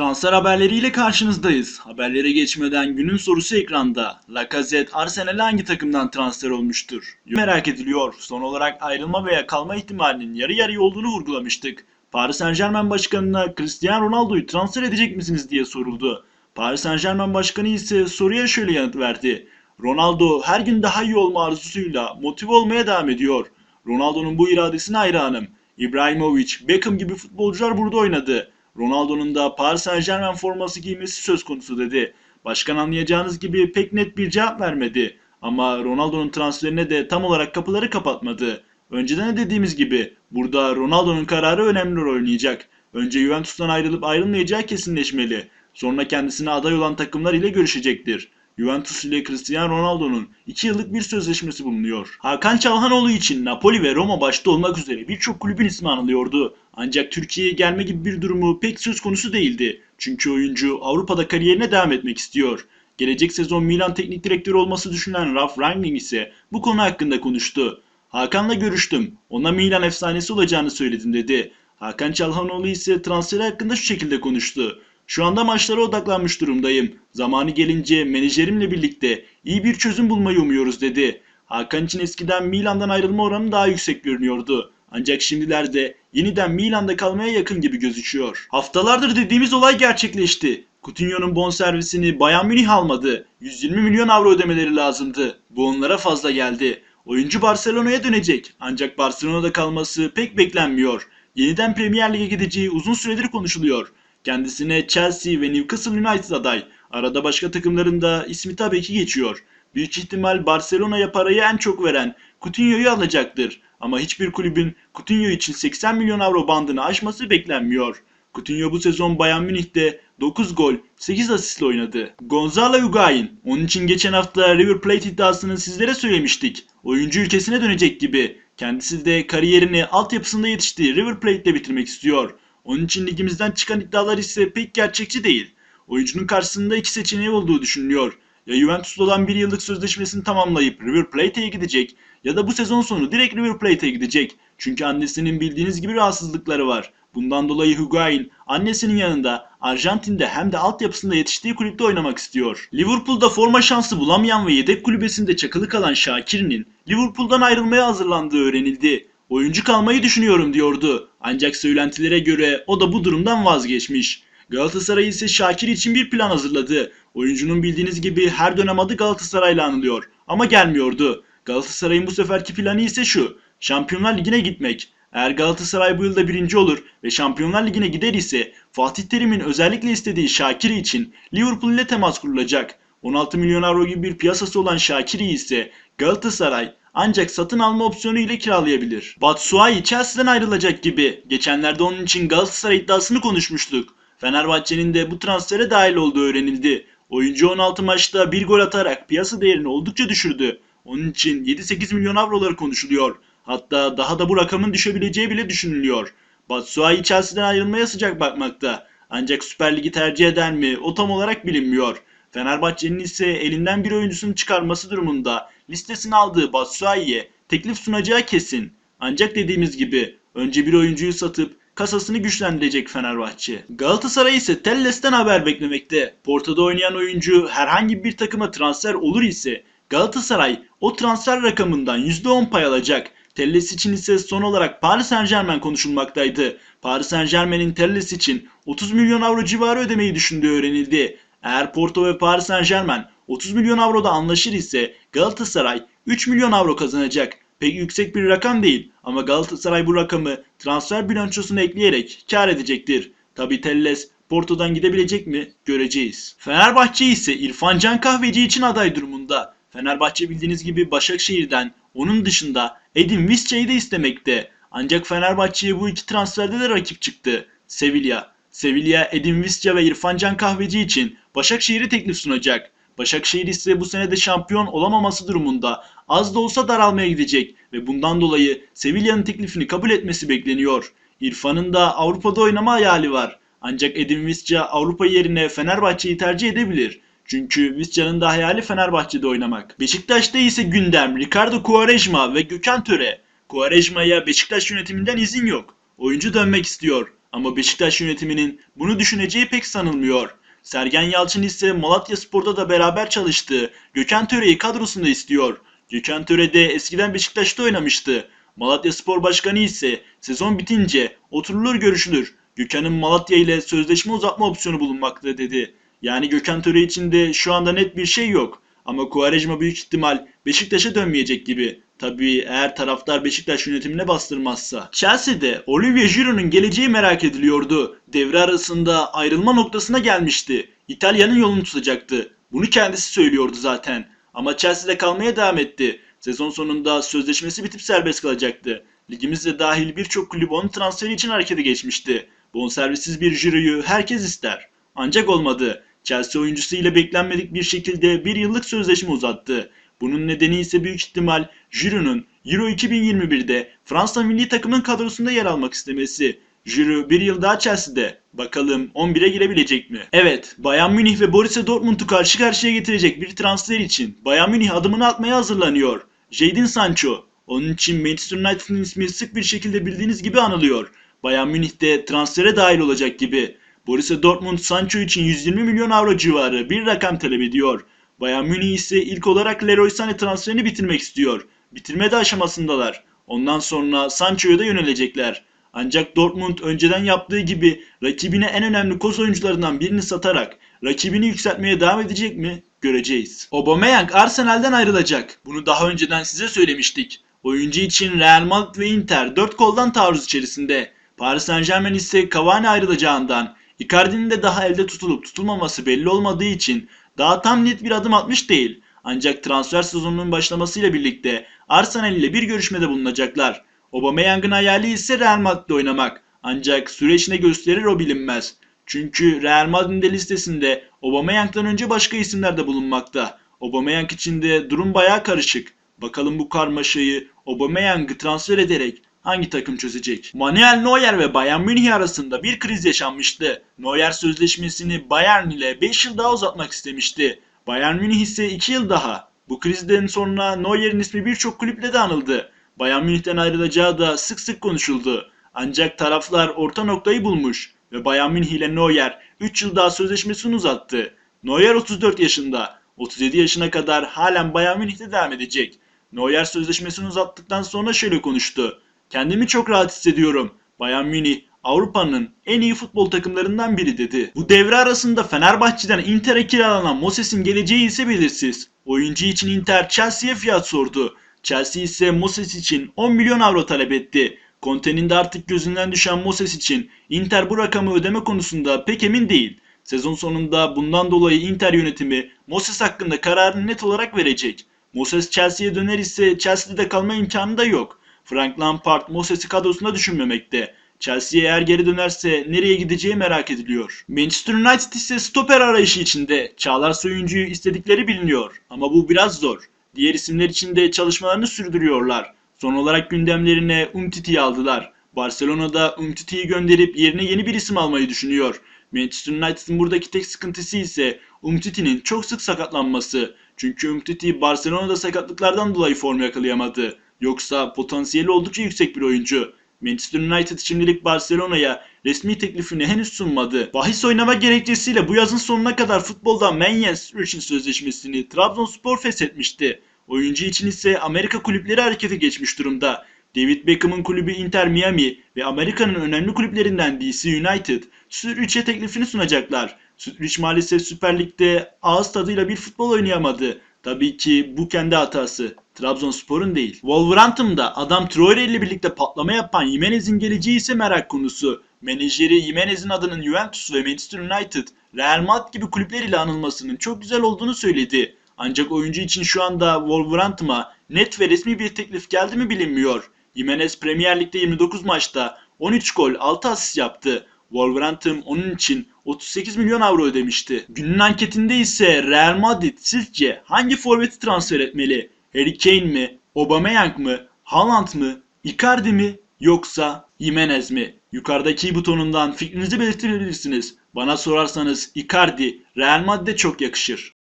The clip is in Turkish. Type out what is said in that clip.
Transfer haberleriyle karşınızdayız. Haberlere geçmeden günün sorusu ekranda. Lacazette Arsenal'e hangi takımdan transfer olmuştur? Merak ediliyor. Son olarak ayrılma veya kalma ihtimalinin yarı yarıya olduğunu vurgulamıştık. Paris Saint Germain başkanına Cristiano Ronaldo'yu transfer edecek misiniz diye soruldu. Paris Saint Germain başkanı ise soruya şöyle yanıt verdi. Ronaldo her gün daha iyi olma arzusuyla motive olmaya devam ediyor. Ronaldo'nun bu iradesine hayranım. Ibrahimovic, Beckham gibi futbolcular burada oynadı. Ronaldo'nun da Paris Saint Germain forması giymesi söz konusu dedi. Başkan anlayacağınız gibi pek net bir cevap vermedi. Ama Ronaldo'nun transferine de tam olarak kapıları kapatmadı. Önceden de dediğimiz gibi burada Ronaldo'nun kararı önemli rol oynayacak. Önce Juventus'tan ayrılıp ayrılmayacağı kesinleşmeli. Sonra kendisine aday olan takımlar ile görüşecektir. Juventus ile Cristiano Ronaldo'nun 2 yıllık bir sözleşmesi bulunuyor. Hakan Çalhanoğlu için Napoli ve Roma başta olmak üzere birçok kulübün ismi anılıyordu. Ancak Türkiye'ye gelme gibi bir durumu pek söz konusu değildi. Çünkü oyuncu Avrupa'da kariyerine devam etmek istiyor. Gelecek sezon Milan teknik direktörü olması düşünen Ralf Rangnick ise bu konu hakkında konuştu. Hakan'la görüştüm. Ona Milan efsanesi olacağını söyledim dedi. Hakan Çalhanoğlu ise transferi hakkında şu şekilde konuştu. Şu anda maçlara odaklanmış durumdayım. Zamanı gelince menajerimle birlikte iyi bir çözüm bulmayı umuyoruz dedi. Hakan için eskiden Milan'dan ayrılma oranı daha yüksek görünüyordu. Ancak şimdilerde yeniden Milan'da kalmaya yakın gibi gözüküyor. Haftalardır dediğimiz olay gerçekleşti. Coutinho'nun bonservisini Bayern Münih almadı. 120 milyon avro ödemeleri lazımdı. Bu onlara fazla geldi. Oyuncu Barcelona'ya dönecek. Ancak Barcelona'da kalması pek beklenmiyor. Yeniden Premier Lig'e gideceği uzun süredir konuşuluyor. Kendisine Chelsea ve Newcastle United aday. Arada başka takımların da ismi tabii ki geçiyor. Büyük ihtimal Barcelona'ya parayı en çok veren Coutinho'yu alacaktır. Ama hiçbir kulübün Coutinho için 80 milyon avro bandını aşması beklenmiyor. Coutinho bu sezon Bayern Münih'te 9 gol, 8 asistle oynadı. Gonzalo Higuain, onun için geçen hafta River Plate iddiasını sizlere söylemiştik. Oyuncu ülkesine dönecek gibi. Kendisi de kariyerini altyapısında yetiştiği River Plate'de bitirmek istiyor. Onun için ligimizden çıkan iddialar ise pek gerçekçi değil. Oyuncunun karşısında iki seçeneği olduğu düşünülüyor. Ya Juventus'ta olan bir yıllık sözleşmesini tamamlayıp River Plate'e gidecek ya da bu sezon sonu direkt River Plate'e gidecek. Çünkü annesinin bildiğiniz gibi rahatsızlıkları var. Bundan dolayı Higuain annesinin yanında Arjantin'de hem de altyapısında yetiştiği kulüpte oynamak istiyor. Liverpool'da forma şansı bulamayan ve yedek kulübesinde çakılı kalan Şakir'in Liverpool'dan ayrılmaya hazırlandığı öğrenildi. Oyuncu kalmayı düşünüyorum diyordu. Ancak söylentilere göre o da bu durumdan vazgeçmiş. Galatasaray ise Şakir için bir plan hazırladı. Oyuncunun bildiğiniz gibi her dönem adı Galatasaray'la anılıyor. Ama gelmiyordu. Galatasaray'ın bu seferki planı ise şu. Şampiyonlar Ligi'ne gitmek. Eğer Galatasaray bu yılda birinci olur ve Şampiyonlar Ligi'ne gider ise Fatih Terim'in özellikle istediği Şakir'i için Liverpool ile temas kurulacak. 16 milyon avro gibi bir piyasası olan Şakir'i ise Galatasaray ancak satın alma opsiyonu ile kiralayabilir. Batshuayi Chelsea'den ayrılacak gibi. Geçenlerde onun için Galatasaray iddiasını konuşmuştuk. Fenerbahçe'nin de bu transfere dahil olduğu öğrenildi. Oyuncu 16 maçta bir gol atarak piyasa değerini oldukça düşürdü. Onun için 7-8 milyon avroları konuşuluyor. Hatta daha da bu rakamın düşebileceği bile düşünülüyor. Batshuayi Chelsea'den ayrılmaya sıcak bakmakta. Ancak Süper Lig'i tercih eder mi o tam olarak bilinmiyor. Fenerbahçe'nin ise elinden bir oyuncusunu çıkarması durumunda listesine aldığı Batshuayi'ye teklif sunacağı kesin. Ancak dediğimiz gibi önce bir oyuncuyu satıp kasasını güçlendirecek Fenerbahçe. Galatasaray ise Telles'ten haber beklemekte. Porto'da oynayan oyuncu herhangi bir takıma transfer olur ise Galatasaray o transfer rakamından %10 pay alacak. Telles için ise son olarak Paris Saint Germain konuşulmaktaydı. Paris Saint Germain'in Telles için 30 milyon avro civarı ödemeyi düşündüğü öğrenildi. Eğer Porto ve Paris Saint Germain 30 milyon avroda anlaşır ise Galatasaray 3 milyon avro kazanacak. Pek yüksek bir rakam değil ama Galatasaray bu rakamı transfer bilançosuna ekleyerek kar edecektir. Tabi Telles Porto'dan gidebilecek mi göreceğiz. Fenerbahçe ise İrfan Can Kahveci için aday durumunda. Fenerbahçe bildiğiniz gibi Başakşehir'den onun dışında Edin Visca'yı da istemekte. Ancak Fenerbahçe'ye bu iki transferde de rakip çıktı. Sevilla. Sevilla Edin Visca ve İrfan Can Kahveci için Başakşehir'e teklif sunacak. Başakşehir ise bu senede şampiyon olamaması durumunda az da olsa daralmaya gidecek ve bundan dolayı Sevilla'nın teklifini kabul etmesi bekleniyor. İrfan'ın da Avrupa'da oynama hayali var. Ancak Edin Visca Avrupa yerine Fenerbahçe'yi tercih edebilir. Çünkü Visca'nın da hayali Fenerbahçe'de oynamak. Beşiktaş'ta ise gündem Ricardo Quaresma ve Gökhan Töre. Quaresma'ya Beşiktaş yönetiminden izin yok. Oyuncu dönmek istiyor. Ama Beşiktaş yönetiminin bunu düşüneceği pek sanılmıyor. Sergen Yalçın ise Malatya Spor'da da beraber çalıştı. Gökhan Töre'yi kadrosunda istiyor. Gökhan Töre de eskiden Beşiktaş'ta oynamıştı. Malatya Spor Başkanı ise sezon bitince oturulur görüşülür. Gökhan'ın Malatya ile sözleşme uzatma opsiyonu bulunmakta dedi. Yani Gökhan Töre için de şu anda net bir şey yok. Ama Quaresma büyük ihtimal Beşiktaş'a dönmeyecek gibi. Tabii eğer taraftar Beşiktaş yönetimine bastırmazsa. Chelsea'de Olivier Giroud'un geleceği merak ediliyordu. Devre arasında ayrılma noktasına gelmişti. İtalya'nın yolunu tutacaktı. Bunu kendisi söylüyordu zaten. Ama Chelsea'de kalmaya devam etti. Sezon sonunda sözleşmesi bitip serbest kalacaktı. Ligimizde dahil birçok kulüp onun transferi için harekete geçmişti. Bonservissiz bir Giroud'u herkes ister. Ancak olmadı. Chelsea oyuncusu ile beklenmedik bir şekilde bir yıllık sözleşme uzattı. Bunun nedeni ise büyük ihtimal Giroud'un Euro 2021'de Fransa milli takımın kadrosunda yer almak istemesi. Giroud bir yıl daha Chelsea'de. Bakalım 11'e girebilecek mi? Evet, Bayern Münih ve Borussia Dortmund'u karşı karşıya getirecek bir transfer için Bayern Münih adımını atmaya hazırlanıyor. Jadon Sancho. Onun için Manchester United'ın ismi sık bir şekilde bildiğiniz gibi anılıyor. Bayern Münih de transfere dahil olacak gibi. Borussia Dortmund Sancho için 120 milyon avro civarı bir rakam talep ediyor. Bayern Münih ise ilk olarak Leroy Sané transferini bitirmek istiyor. Bitirme de aşamasındalar. Ondan sonra Sancho'ya da yönelecekler. Ancak Dortmund önceden yaptığı gibi rakibine en önemli koz oyuncularından birini satarak rakibini yükseltmeye devam edecek mi? Göreceğiz. Aubameyang Arsenal'den ayrılacak. Bunu daha önceden size söylemiştik. Oyuncu için Real Madrid ve Inter 4 koldan taarruz içerisinde. Paris Saint Germain ise Cavani ayrılacağından, Icardi'nin de daha elde tutulup tutulmaması belli olmadığı için daha tam net bir adım atmış değil. Ancak transfer sezonunun başlamasıyla birlikte Arsenal ile bir görüşmede bulunacaklar. Aubameyang'ın hayali ise Real Madrid'de oynamak. Ancak süreç ne gösterir o bilinmez. Çünkü Real Madrid'in de listesinde Aubameyang'dan önce başka isimler de bulunmakta. Aubameyang için de durum bayağı karışık. Bakalım bu karmaşayı Aubameyang'ı transfer ederek hangi takım çözecek? Manuel Neuer ve Bayern Münih arasında bir kriz yaşanmıştı. Neuer sözleşmesini Bayern ile 5 yıl daha uzatmak istemişti. Bayern Münih ise 2 yıl daha. Bu krizden sonra Neuer'in ismi birçok kulüple de anıldı. Bayern Münih'ten ayrılacağı da sık sık konuşuldu. Ancak taraflar orta noktayı bulmuş ve Bayern Münih ile Neuer 3 yıl daha sözleşmesini uzattı. Neuer 34 yaşında, 37 yaşına kadar halen Bayern Münih'te devam edecek. Neuer sözleşmesini uzattıktan sonra şöyle konuştu. Kendimi çok rahat hissediyorum. Bayern Münih Avrupa'nın en iyi futbol takımlarından biri dedi. Bu devre arasında Fenerbahçe'den Inter'e kiralanan Moses'in geleceği ise belirsiz. Oyuncu için Inter Chelsea'ye fiyat sordu. Chelsea ise Moses için 10 milyon avro talep etti. Conte'nin de artık gözünden düşen Moses için Inter bu rakamı ödeme konusunda pek emin değil. Sezon sonunda bundan dolayı Inter yönetimi Moses hakkında kararını net olarak verecek. Moses Chelsea'ye döner ise Chelsea'de kalma imkanı da yok. Frank Lampard Moses'i kadrosunda düşünmemekte. Chelsea eğer geri dönerse nereye gideceği merak ediliyor. Manchester United ise stoper arayışı içinde. Çağlar Soyuncu'yu istedikleri biliniyor ama bu biraz zor. Diğer isimler için de çalışmalarını sürdürüyorlar. Son olarak gündemlerine Umtiti'yi aldılar. Barcelona'da Umtiti'yi gönderip yerine yeni bir isim almayı düşünüyor. Manchester United'ın buradaki tek sıkıntısı ise Umtiti'nin çok sık sakatlanması. Çünkü Umtiti Barcelona'da sakatlıklardan dolayı form yakalayamadı. Yoksa potansiyeli oldukça yüksek bir oyuncu. Manchester United şimdilik Barcelona'ya resmi teklifini henüz sunmadı. Bahis oynama gerekçesiyle bu yazın sonuna kadar futbolda Menyes için sözleşmesini Trabzonspor feshetmişti. Oyuncu için ise Amerika kulüpleri harekete geçmiş durumda. David Beckham'ın kulübü Inter Miami ve Amerika'nın önemli kulüplerinden DC United Sütrich'e teklifini sunacaklar. Sütrich maalesef Süper Lig'de ağız tadıyla bir futbol oynayamadı. Tabii ki bu kendi hatası. Trabzonspor'un değil. Wolverhampton'da adam Traore ile birlikte patlama yapan Jimenez'in geleceği ise merak konusu. Menajeri Jimenez'in adının Juventus ve Manchester United, Real Madrid gibi kulüpler ile anılmasının çok güzel olduğunu söyledi. Ancak oyuncu için şu anda Wolverhampton'a net ve resmi bir teklif geldi mi bilinmiyor. Jimenez Premier Lig'de 29 maçta 13 gol 6 asist yaptı. Wolverhampton onun için 38 milyon avro ödemişti. Günün anketinde ise Real Madrid sizce hangi forveti transfer etmeli? Harry Kane mi? Aubameyang mı? Haaland mı? Icardi mi? Yoksa Jimenez mi? Yukarıdaki butonundan fikrinizi belirtebilirsiniz. Bana sorarsanız Icardi Real Madrid'e çok yakışır.